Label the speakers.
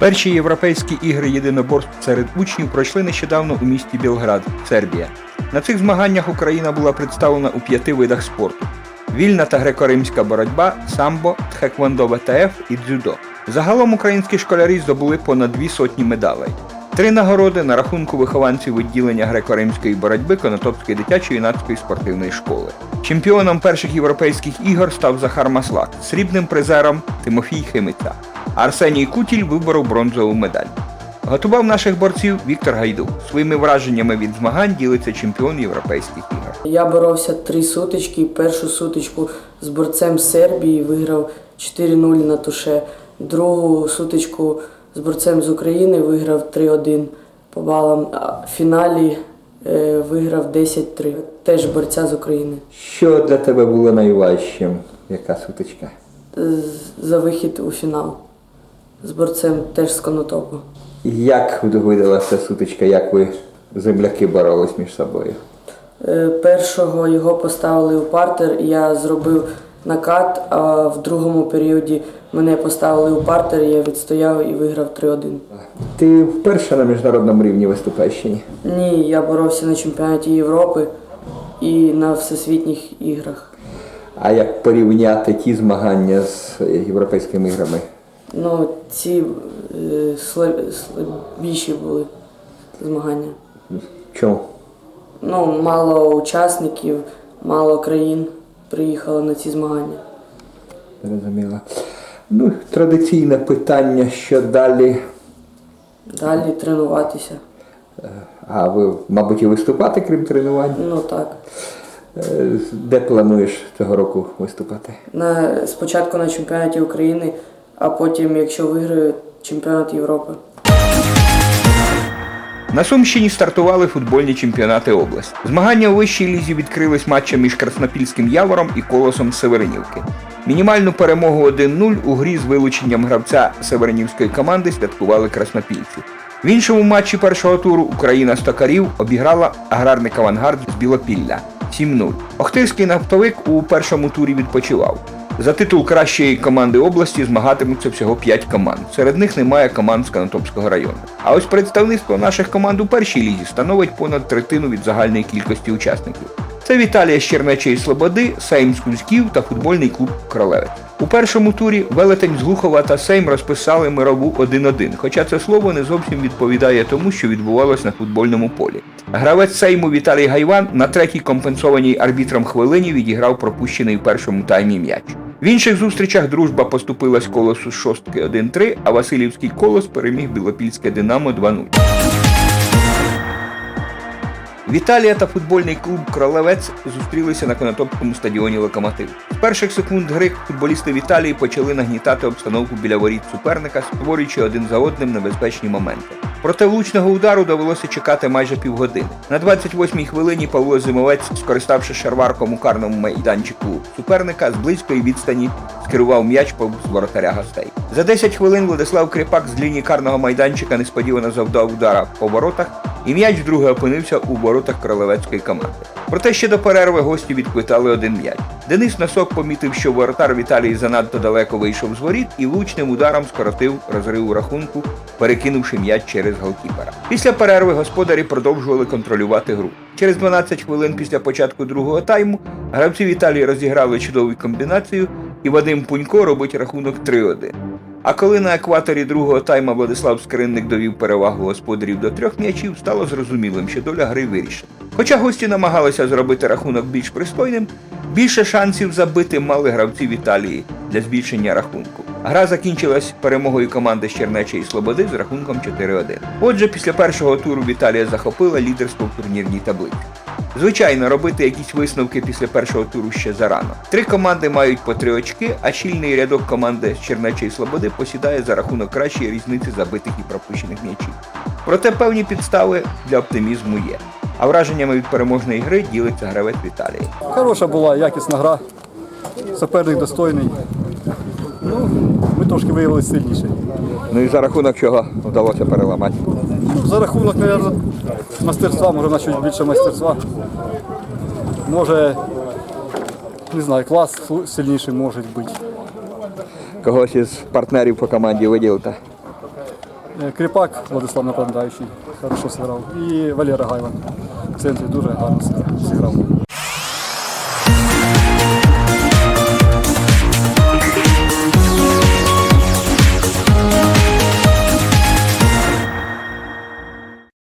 Speaker 1: Перші європейські ігри єдиноборств серед учнів пройшли нещодавно у місті Білград, Сербія. На цих змаганнях Україна була представлена у п'яти видах спорту: вільна та греко-римська боротьба, самбо, тхеквондо ВТФ і дзюдо. Загалом українські школярі здобули понад дві сотні медалей. Три нагороди на рахунку вихованців відділення греко-римської боротьби Конотопської дитячої юнацької спортивної школи. Чемпіоном перших європейських ігор став Захар Маслак, срібним призером Тимофій Химиця. Арсеній Кутіль виборов бронзову медаль. Готував наших борців Віктор Гайдук. Своїми враженнями від змагань ділиться чемпіон європейських ігор.
Speaker 2: Я боровся три сутички. Першу сутичку з борцем Сербії виграв 4-0 на туше. Другу сутичку з борцем з України виграв 3-1 по балам. А в фіналі е, виграв 10-3. Теж борця з України.
Speaker 1: Що для тебе було найважчим? Яка сутичка?
Speaker 2: За вихід у фінал. З борцем теж з Конотопу.
Speaker 1: Як видалася сутичка, як ви земляки боролись між собою?
Speaker 2: Е, Першого його поставили у партер, я зробив накат, а в другому періоді мене поставили у партер, я відстояв і виграв 3-1.
Speaker 1: Ти вперше на міжнародному рівні виступаєш ні?
Speaker 2: Ні, я боровся на чемпіонаті Європи і на всесвітніх іграх.
Speaker 1: А як порівняти ті змагання з європейськими іграми?
Speaker 2: Ну, ці е, слаб- слабіші були змагання.
Speaker 1: Чому?
Speaker 2: Ну, мало учасників, мало країн приїхало на ці змагання.
Speaker 1: Зрозуміло. Ну, традиційне питання, що далі.
Speaker 2: Далі тренуватися.
Speaker 1: А ви, мабуть, і виступати, крім тренувань?
Speaker 2: Ну так.
Speaker 1: Е, Де плануєш цього року виступати?
Speaker 2: На, спочатку на чемпіонаті України, а потім, якщо виграю, чемпіонат Європи.
Speaker 1: На Сумщині стартували футбольні чемпіонати області. Змагання у вищій лізі відкрились матчем між Краснопільським Явором і Колосом Северинівки. Мінімальну перемогу 1-0 у грі з вилученням гравця Северинівської команди святкували краснопільці. В іншому матчі першого туру Україна Стокарів обіграла аграрник авангард з Білопілля 7-0. Охтирський нафтовик у першому турі відпочивав. За титул кращої команди області змагатимуться всього 5 команд. Серед них немає команд з Канатопського району. А ось представництво наших команд у першій лізі становить понад третину від загальної кількості учасників. Це Віталія з Чернечої Слободи, Сейм з Кузьків та футбольний клуб Кролевець. У першому турі Велетень з Глухова та Сейм розписали мирову 1-1, хоча це слово не зовсім відповідає тому, що відбувалось на футбольному полі. Гравець Сейму Віталій Гайван на третій компенсованій арбітром хвилині відіграв пропущений в першому таймі м'яч. В інших зустрічах дружба поступилась колосу шостки 1-3, а Васильівський колос переміг Білопільське Динамо 2-0. Віталія та футбольний клуб Кролевець зустрілися на Конотопському стадіоні Локомотив. З перших секунд гри футболісти Віталії почали нагнітати обстановку біля воріт суперника, створюючи один за одним небезпечні моменти. Проте влучного удару довелося чекати майже півгодини. На 28-й хвилині Павло Зимовець, скориставши шарварком у карному майданчику суперника, з близької відстані скерував м'яч повз воротаря гостей. За 10 хвилин Владислав Кріпак з лінії карного майданчика несподівано завдав удара по воротах, і м'яч вдруге опинився у воротах королевецької команди. Проте ще до перерви гості відквитали один м'яч. Денис Носок помітив, що воротар Віталій занадто далеко вийшов з воріт і влучним ударом скоротив розрив у рахунку, перекинувши м'яч через голкіпера. Після перерви господарі продовжували контролювати гру. Через 12 хвилин після початку другого тайму гравці Віталії розіграли чудову комбінацію, і Вадим Пунько робить рахунок 3-1. А коли на екваторі другого тайма Владислав Скринник довів перевагу господарів до трьох м'ячів, стало зрозумілим, що доля гри вирішена. Хоча гості намагалися зробити рахунок більш пристойним, більше шансів забити мали гравці в Італії для збільшення рахунку. Гра закінчилась перемогою команди з Чернечої Слободи з рахунком 4-1. Отже, після першого туру Віталія захопила лідерство в турнірній таблиці. Звичайно, робити якісь висновки після першого туру ще зарано. Три команди мають по три очки, а щільний рядок команди з Чернечої Слободи посідає за рахунок кращої різниці забитих і пропущених м'ячів. Проте певні підстави для оптимізму є. А враженнями від переможної гри ділиться гравець Віталії.
Speaker 3: Хороша була, якісна гра. Суперник достойний. Ну, ми трошки виявилися сильніші.
Speaker 1: Ну і за рахунок чого вдалося переламати.
Speaker 3: Ну, за рахунок, мабуть, мастерства, може, на чуть більше мастерства. Може, не знаю, клас сильніший може бути.
Speaker 1: Когось із партнерів по команді виділити.
Speaker 3: Е, Кріпак Владислав нападаючий, хорошо зіграв. І Валера Гайван в центрі дуже гарно зіграв.